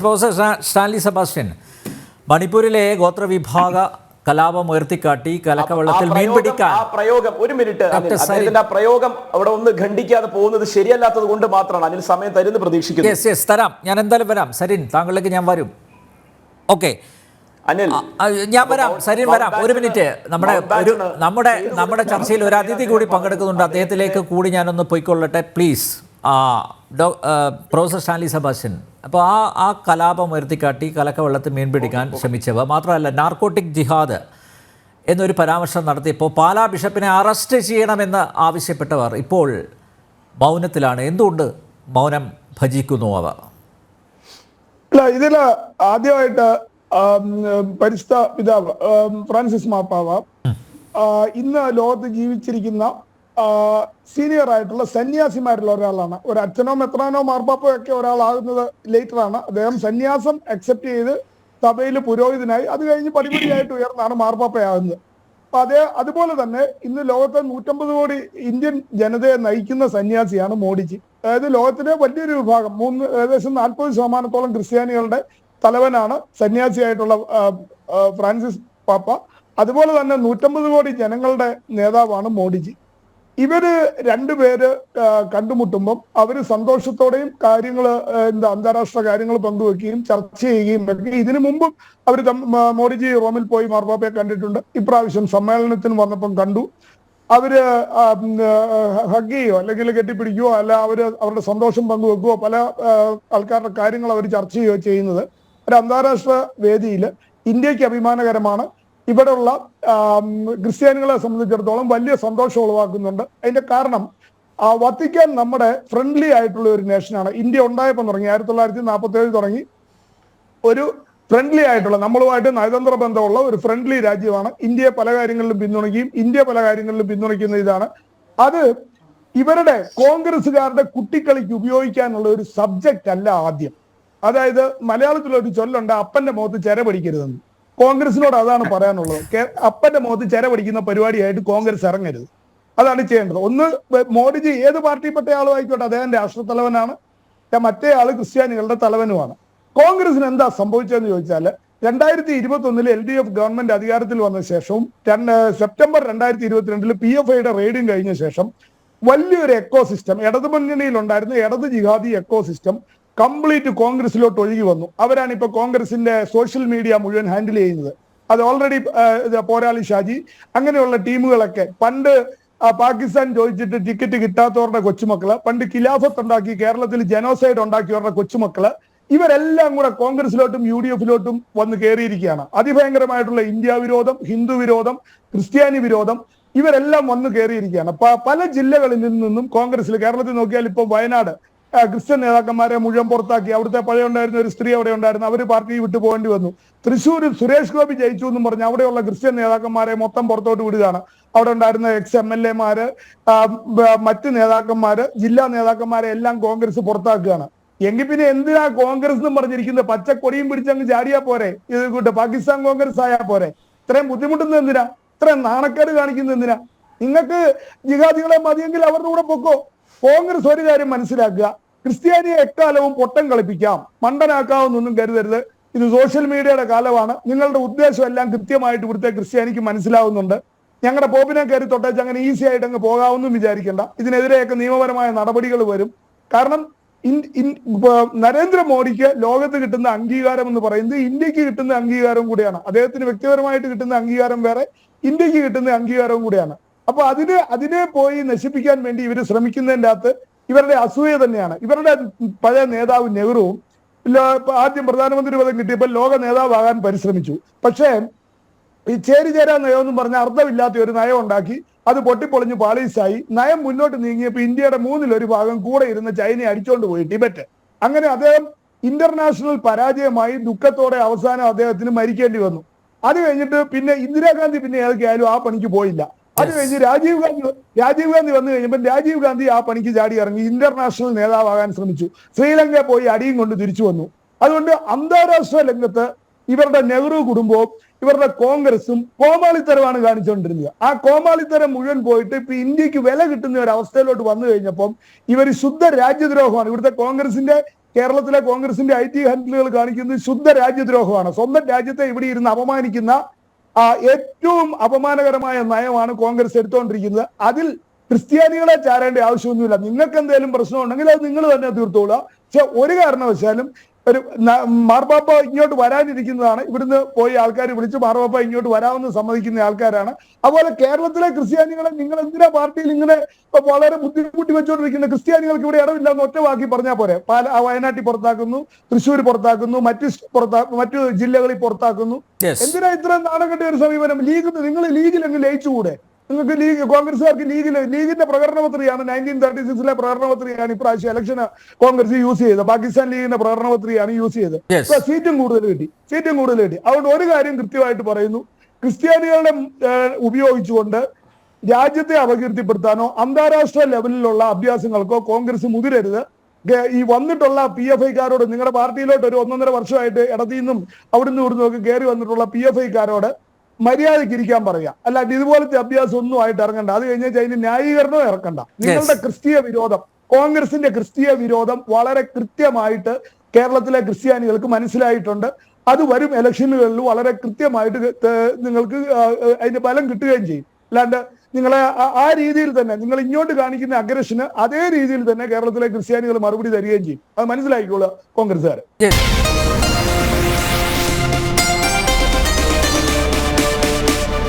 Professor സ്റ്റാ- Stanley Sebastian മണിപ്പൂരിലെ ഗോത്രവിഭാഗ കലാപം ഉയർത്തിക്കാട്ടി കലക്കവെള്ളത്തിൽ മീൻപിടിക്കാൻ മീൻ പ്രയോഗം- പിടിക്കാൻ. ആ പ്രയോഗം ഒരു മിനിറ്റ്. അദ്ദേഹത്തിന്റെ പ്രയോഗം അവിടെ ഒന്ന് ഖണ്ഡിക്കാതെ പോകുന്നത് ശരിയല്ലാത്തത് കൊണ്ട് മാത്രമാണ്. അതിന് സമയം തരുന്നു പ്രതീക്ഷിക്കുന്നു. യെസ് യെസ് തരാം. ഞാൻ എന്തായാലും വരാം. സരിൻ താങ്കളിലേക്ക് ഞാൻ വരും. ഓക്കെ. അനിൽ ഞാൻ വരാം. സരിൻ വരാം. ഒരു മിനിറ്റ്. നമ്മുടെ ഒരു നമ്മുടെ നമ്മുടെ ചർച്ചയിൽ ഒരു അതിഥി കൂടി പങ്കെടുക്കുന്നുണ്ട്. അദ്ദേഹത്തിലേക്ക് കൂടി ഞാനൊന്ന് പോയിക്കൊള്ളട്ടെ പ്ലീസ്. ഡോ ആ, പ്രൊഫസർ സ്റ്റാൻലി സബാശൻ അപ്പോൾ ആ ആ കലാപം ഉയർത്തിക്കാട്ടി കലക്കവെള്ളത്തിൽ മീൻ പിടിക്കാൻ ശ്രമിച്ചവ മാത്രമല്ല നാർക്കോട്ടിക് ജിഹാദ് എന്നൊരു പരാമർശം നടത്തിയപ്പോൾ പാലാ ബിഷപ്പിനെ അറസ്റ്റ് ചെയ്യണമെന്ന് ആവശ്യപ്പെട്ടവർ ഇപ്പോൾ മൗനത്തിലാണ്. എന്തുകൊണ്ട് മൗനം ഭജിക്കുന്നു അവർ അല്ല ഇതിൽ ആദ്യമായിട്ട് പരിസ്ഥ പിതാവ് ഫ്രാൻസിസ് മാപ്പാവ ഇന്ന് ലോകത്ത് ജീവിച്ചിരിക്കുന്ന സീനിയർ ആയിട്ടുള്ള സന്യാസിമാരിൽ ഒരാളാണ്. ഒരു അച്ഛനോ മെത്രാനോ മാർപ്പാപ്പോ ഒക്കെ ഒരാളാകുന്നത് ലേറ്റർ ആണ്. അദ്ദേഹം സന്യാസം അക്സെപ്റ്റ് ചെയ്ത് സഭയിൽ പുരോഹിതനായി. അത് കഴിഞ്ഞ് പടിപടിയായിട്ട് ഉയർന്നാണ് മാർപ്പാപ്പയാകുന്നത് അപ്പൊ അതേ അതുപോലെ തന്നെ ഇന്ന് ലോകത്തെ നൂറ്റമ്പത് കോടി ഇന്ത്യൻ ജനതയെ നയിക്കുന്ന സന്യാസിയാണ് മോഡിജി. അതായത് ലോകത്തിലെ വലിയൊരു വിഭാഗം മൂന്ന് ഏകദേശം നാൽപ്പത് ശതമാനത്തോളം ക്രിസ്ത്യാനികളുടെ തലവനാണ് സന്യാസിയായിട്ടുള്ള ഫ്രാൻസിസ് പാപ്പ. അതുപോലെ തന്നെ നൂറ്റമ്പത് കോടി ജനങ്ങളുടെ നേതാവാണ് മോഡിജി. ഇവർ രണ്ടുപേര് കണ്ടുമുട്ടുമ്പം അവർ സന്തോഷത്തോടെയും കാര്യങ്ങൾ എന്താ അന്താരാഷ്ട്ര കാര്യങ്ങൾ പങ്കുവെക്കുകയും ചർച്ച ചെയ്യുകയും ഒക്കെ. ഇതിനു മുമ്പും അവർ മോഡിജി റോമിൽ പോയി മാർപ്പാപ്പയെ കണ്ടിട്ടുണ്ട്. ഇപ്രാവശ്യം സമ്മേളനത്തിന് വന്നപ്പം കണ്ടു. അവർ ഹഗ് ചെയ്യോ അല്ലെങ്കിൽ കെട്ടിപ്പിടിക്കുകയോ അല്ല അവർ അവരുടെ സന്തോഷം പങ്കുവെക്കുകയോ പല ആൾക്കാരുടെ കാര്യങ്ങൾ അവർ ചർച്ച ചെയ്യുകയോ ചെയ്യുന്നത് ഒരു അന്താരാഷ്ട്ര വേദിയിൽ ഇന്ത്യയ്ക്ക് അഭിമാനകരമാണ്. ഇവിടെയുള്ള ക്രിസ്ത്യാനികളെ സംബന്ധിച്ചിടത്തോളം വലിയ സന്തോഷം ഉളവാക്കുന്നുണ്ട്. അതിന്റെ കാരണം വത്തിക്കാൻ നമ്മുടെ ഫ്രണ്ട്ലി ആയിട്ടുള്ള ഒരു നേഷനാണ് ഇന്ത്യ ഉണ്ടായപ്പോൾ തുടങ്ങി ആയിരത്തി തൊള്ളായിരത്തി നാൽപ്പത്തി ഏഴ് തുടങ്ങി. ഒരു ഫ്രണ്ട്ലി ആയിട്ടുള്ള നമ്മളുമായിട്ട് നയതന്ത്ര ബന്ധമുള്ള ഒരു ഫ്രണ്ട്ലി രാജ്യമാണ്. ഇന്ത്യയെ പല കാര്യങ്ങളിലും പിന്തുണയ്ക്കുകയും ഇന്ത്യ പല കാര്യങ്ങളിലും പിന്തുണയ്ക്കുന്ന ഇതാണ്. അത് ഇവരുടെ കോൺഗ്രസ്സുകാരുടെ കുട്ടിക്കളിക്ക് ഉപയോഗിക്കാനുള്ള ഒരു സബ്ജക്റ്റ് അല്ല ആദ്യം. അതായത് മലയാളത്തിലൊരു ചൊല്ലുണ്ട് അപ്പന്റെ മുഖത്ത് ചെര പിടിക്കരുതെന്ന്. കോൺഗ്രസിനോട് അതാണ് പറയാനുള്ളത്. അപ്പന്റെ മുഖത്ത് ചെര പിടിക്കുന്ന പരിപാടിയായിട്ട് കോൺഗ്രസ് ഇറങ്ങരുത്. അതാണ് ചെയ്യേണ്ടത്. ഒന്ന് മോഡിജി ഏത് പാർട്ടിപ്പെട്ട ആളും ആയിക്കോട്ടെ അദ്ദേഹം രാഷ്ട്രത്തലവനാണ് മറ്റേ ആൾ ക്രിസ്ത്യാനികളുടെ തലവനുമാണ്. കോൺഗ്രസിന് എന്താ സംഭവിച്ചതെന്ന് ചോദിച്ചാൽ രണ്ടായിരത്തി ഇരുപത്തി ഒന്നിൽ എൽ ഡി എഫ് ഗവൺമെന്റ് അധികാരത്തിൽ വന്ന ശേഷവും സെപ്റ്റംബർ രണ്ടായിരത്തി ഇരുപത്തിരണ്ടിൽ പി എഫ് ഐയുടെ റെയ്ഡും കഴിഞ്ഞ ശേഷം വലിയൊരു എക്കോ സിസ്റ്റം ഇടതു മുന്നണിയിൽ ഉണ്ടായിരുന്ന ഇടത് ജിഹാദി എക്കോ സിസ്റ്റം കംപ്ലീറ്റ് കോൺഗ്രസിലോട്ട് ഒഴുകി വന്നു. അവരാണ് ഇപ്പൊ കോൺഗ്രസിന്റെ സോഷ്യൽ മീഡിയ മുഴുവൻ ഹാൻഡിൽ ചെയ്യുന്നത്. അത് ഓൾറെഡി പോരാളി ഷാജി അങ്ങനെയുള്ള ടീമുകളൊക്കെ പണ്ട് പാകിസ്ഥാൻ ചോദിച്ചിട്ട് ടിക്കറ്റ് കിട്ടാത്തവരുടെ കൊച്ചുമക്കൾ പണ്ട് ഖിലാഫത്ത് ഉണ്ടാക്കി കേരളത്തിൽ ജനോസൈഡ് ഉണ്ടാക്കിയവരുടെ കൊച്ചുമക്കൾ ഇവരെല്ലാം കൂടെ കോൺഗ്രസിലോട്ടും യു ഡി എഫിലോട്ടും വന്ന് കയറിയിരിക്കുകയാണ് അതിഭയങ്കരമായിട്ടുള്ള ഇന്ത്യ വിരോധം ഹിന്ദു വിരോധം ക്രിസ്ത്യാനി വിരോധം ഇവരെല്ലാം വന്ന് കയറിയിരിക്കുകയാണ് പല ജില്ലകളിൽ നിന്നും കോൺഗ്രസിൽ കേരളത്തിൽ നോക്കിയാൽ ഇപ്പൊ വയനാട് ക്രിസ്ത്യൻ നേതാക്കന്മാരെ മുഴുവൻ പുറത്താക്കി. അവിടുത്തെ പഴയ ഉണ്ടായിരുന്ന ഒരു സ്ത്രീ അവിടെ ഉണ്ടായിരുന്നു. അവർ പാർട്ടി വിട്ടു പോകേണ്ടി വന്നു. തൃശ്ശൂരിൽ സുരേഷ് ഗോപി ജയിച്ചു എന്നും പറഞ്ഞ് അവിടെയുള്ള ക്രിസ്ത്യൻ നേതാക്കന്മാരെ മൊത്തം പുറത്തോട്ട് വിടുകയാണ്. അവിടെ ഉണ്ടായിരുന്ന എക്സ് എം എൽ എമാര് മറ്റ് നേതാക്കന്മാര് ജില്ലാ നേതാക്കന്മാരെ എല്ലാം കോൺഗ്രസ് പുറത്താക്കുകയാണ്. എങ്കിൽ പിന്നെ എന്തിനാ കോൺഗ്രസ് എന്ന് പറഞ്ഞിരിക്കുന്നത്? പച്ചക്കൊടിയും പിടിച്ചങ്ങ് ചാടിയാ പോരെ? ഇത് കൂട്ട് പാകിസ്ഥാൻ കോൺഗ്രസ് ആയാ പോരെ? ഇത്രയും ബുദ്ധിമുട്ടുന്നത് എന്തിനാ? ഇത്രയും നാണക്കേട് കാണിക്കുന്നത് എന്തിനാ? നിങ്ങൾക്ക് ജിഹാദികളെ മതിയെങ്കിൽ അവരുടെ കൂടെ പൊക്കോ. കോൺഗ്രസ് ഒരു കാര്യം മനസ്സിലാക്കുക. ക്രിസ്ത്യാനിയെ എക്കാലവും പൊട്ടം കളിപ്പിക്കാം. മണ്ടനാക്കാവുന്നൊന്നും കരുതരുത്. ഇത് സോഷ്യൽ മീഡിയയുടെ കാലമാണ്. നിങ്ങളുടെ ഉദ്ദേശം എല്ലാം കൃത്യമായിട്ട് ഇവിടുത്തെ ക്രിസ്ത്യാനിക്ക് മനസ്സിലാവുന്നുണ്ട്. ഞങ്ങളുടെ പോപ്പിനെ കയറി തൊട്ടേച്ച് അങ്ങനെ ഈസി ആയിട്ട് അങ്ങ് പോകാമെന്നും വിചാരിക്കേണ്ട. ഇതിനെതിരെയൊക്കെ നിയമപരമായ നടപടികൾ വരും. കാരണം നരേന്ദ്രമോദിക്ക് ലോകത്ത് കിട്ടുന്ന അംഗീകാരം എന്ന് പറയുന്നത് ഇന്ത്യയ്ക്ക് കിട്ടുന്ന അംഗീകാരം കൂടിയാണ്. അദ്ദേഹത്തിന് വ്യക്തിപരമായിട്ട് കിട്ടുന്ന അംഗീകാരം വേറെ ഇന്ത്യയ്ക്ക് കിട്ടുന്ന അംഗീകാരവും കൂടിയാണ്. അപ്പൊ അതിന് അതിനെ പോയി നശിപ്പിക്കാൻ വേണ്ടി ഇവർ ശ്രമിക്കുന്നതിന്റെ അകത്ത് ഇവരുടെ അസൂയ തന്നെയാണ്. ഇവരുടെ പഴയ നേതാവ് നെഹ്റുവും ആദ്യം പ്രധാനമന്ത്രി പദം കിട്ടിയപ്പോൾ ലോക നേതാവാകാൻ പരിശ്രമിച്ചു. പക്ഷേ ഈ ചേരി ചേരാ നയം എന്ന് പറഞ്ഞ അർത്ഥമില്ലാത്ത ഒരു നയം ഉണ്ടാക്കി അത് പൊട്ടിപ്പൊളിഞ്ഞ് പാളീസായി. നയം മുന്നോട്ട് നീങ്ങിയപ്പോൾ ഇന്ത്യയുടെ മൂന്നിലൊരു ഭാഗം കൂടെ ഇരുന്ന് ചൈനയെ അടിച്ചോണ്ട് പോയി ടിബറ്റ്. അങ്ങനെ അദ്ദേഹം ഇന്റർനാഷണൽ പരാജയമായി ദുഃഖത്തോടെ അവസാനം അദ്ദേഹത്തിന് മരിക്കേണ്ടി വന്നു. അത് കഴിഞ്ഞിട്ട് പിന്നെ ഇന്ദിരാഗാന്ധി പിന്നെ ഏതൊക്കെയായാലും ആ പണിക്ക് പോയില്ല. അത് കഴിഞ്ഞ് രാജീവ് ഗാന്ധി രാജീവ് ഗാന്ധി വന്നു കഴിഞ്ഞപ്പോൾ രാജീവ് ഗാന്ധി ആ പണിക്ക് ചാടി ഇറങ്ങി. ഇന്റർനാഷണൽ നേതാവാകാൻ ശ്രമിച്ചു. ശ്രീലങ്ക പോയി അടിയും കൊണ്ട് തിരിച്ചു വന്നു. അതുകൊണ്ട് അന്താരാഷ്ട്ര രംഗത്ത് ഇവരുടെ നെഹ്റു കുടുംബവും ഇവരുടെ കോൺഗ്രസും കോമാളിത്തരമാണ് കാണിച്ചുകൊണ്ടിരുന്നത്. ആ കോമാളിത്തരം മുഴുവൻ പോയിട്ട് ഇപ്പൊ ഇന്ത്യയ്ക്ക് വില കിട്ടുന്ന ഒരു അവസ്ഥയിലോട്ട് വന്നു കഴിഞ്ഞപ്പം ഇവർ ശുദ്ധ രാജ്യദ്രോഹമാണ്. ഇവിടുത്തെ കോൺഗ്രസിന്റെ കേരളത്തിലെ കോൺഗ്രസിന്റെ ഐ ടി ഹാൻഡിലുകൾ കാണിക്കുന്നത് ശുദ്ധ രാജ്യദ്രോഹമാണ്. സ്വന്തം രാജ്യത്തെ ഇവിടെ ഇരുന്ന് അപമാനിക്കുന്ന ഏറ്റവും അപമാനകരമായ നയമാണ് കോൺഗ്രസ് എടുത്തുകൊണ്ടിരിക്കുന്നത് അതിൽ ക്രിസ്ത്യാനികളെ ചാരേണ്ട ആവശ്യമൊന്നുമില്ല. നിങ്ങൾക്ക് എന്തെങ്കിലും പ്രശ്നമുണ്ടെങ്കിൽ അത് നിങ്ങൾ തന്നെ തീർത്തോളുക. പക്ഷെ ഒരു കാരണവശാലും ഒരു മാർപ്പാപ്പ ഇങ്ങോട്ട് വരാനിരിക്കുന്നതാണ്. ഇവിടുന്ന് പോയി ആൾക്കാർ വിളിച്ച് മാർപ്പാപ്പ ഇങ്ങോട്ട് വരാമെന്ന് സമ്മതിക്കുന്ന ആൾക്കാരാണ്. അതുപോലെ കേരളത്തിലെ ക്രിസ്ത്യാനികളെ നിങ്ങൾ എന്തിനാ പാർട്ടിയിൽ ഇങ്ങനെ വളരെ ബുദ്ധിമുട്ടി വെച്ചുകൊണ്ടിരിക്കുന്ന ക്രിസ്ത്യാനികൾക്ക് ഇവിടെ ഇടവില്ല എന്ന് ഒറ്റ വാക്കി പറഞ്ഞാൽ പോരെ. പാല വയനാട്ടിൽ പുറത്താക്കുന്നു തൃശ്ശൂർ പുറത്താക്കുന്നു മറ്റ് പുറത്താ മറ്റു ജില്ലകളിൽ പുറത്താക്കുന്നു. എന്തിനാ ഇത്ര നാണം കെട്ടിയ ഒരു സമീപനം? ലീഗ് നിങ്ങൾ ലീഗിൽ അങ്ങ് ലയിച്ചുകൂടെ? നിങ്ങൾക്ക് ലീഗ് കോൺഗ്രസ്സുകാർക്ക് ലീഗിൽ ലീഗിന്റെ പ്രകടന പത്രികയാണ് നയന്റീൻ തേർട്ടി സിക്സിലെ പ്രകടന പത്രികയാണ് ഇപ്രാവശ്യം ഇലക്ഷന് കോൺഗ്രസ് യൂസ് ചെയ്തത്. പാകിസ്ഥാൻ ലീഗിന്റെ പ്രകടന പത്രികയാണ് യൂസ് ചെയ്തത് സീറ്റും കൂടുതൽ കിട്ടി. സീറ്റും കൂടുതൽ കിട്ടി. അതുകൊണ്ട് ഒരു കാര്യം കൃത്യമായിട്ട് പറയുന്നു. ക്രിസ്ത്യാനികളുടെ ഉപയോഗിച്ചുകൊണ്ട് രാജ്യത്തെ അപകീർത്തിപ്പെടുത്താനോ അന്താരാഷ്ട്ര ലെവലിലുള്ള അഭ്യാസങ്ങൾക്കോ കോൺഗ്രസ് മുതിരരുത്. ഈ വന്നിട്ടുള്ള പി എഫ് ഐക്കാരോട് നിങ്ങളുടെ പാർട്ടിയിലോട്ട് ഒരു ഒന്നൊന്നര വർഷമായിട്ട് ഇടത്തിൽ നിന്നും അവിടുന്ന് ഇവിടുന്നും ഒക്കെ കയറി വന്നിട്ടുള്ള പി എഫ് ഐക്കാരോട് മര്യാദയ്ക്ക് ഇരിക്കാൻ പറയുക അല്ലാണ്ട് ഇതുപോലത്തെ അഭ്യാസം ഒന്നും ആയിട്ട് ഇറങ്ങണ്ട. അത് കഴിഞ്ഞാൽ അതിന് ന്യായീകരണവും ഇറക്കണ്ട. നിങ്ങളുടെ ക്രിസ്തീയ വിരോധം കോൺഗ്രസിന്റെ ക്രിസ്തീയ വിരോധം വളരെ കൃത്യമായിട്ട് കേരളത്തിലെ ക്രിസ്ത്യാനികൾക്ക് മനസ്സിലായിട്ടുണ്ട്. അത് വരും ഇലക്ഷനുകളിൽ വളരെ കൃത്യമായിട്ട് നിങ്ങൾക്ക് അതിന്റെ ബലം കിട്ടുകയും ചെയ്യും. അല്ലാണ്ട് നിങ്ങളെ ആ- രീതിയിൽ തന്നെ നിങ്ങൾ ഇങ്ങോട്ട് കാണിക്കുന്ന അഗ്രഷന് അതേ രീതിയിൽ തന്നെ കേരളത്തിലെ ക്രിസ്ത്യാനികൾ മറുപടി തരികയും ചെയ്യും. അത് മനസ്സിലാക്കിക്കോളുക കോൺഗ്രസ്സുകാർ.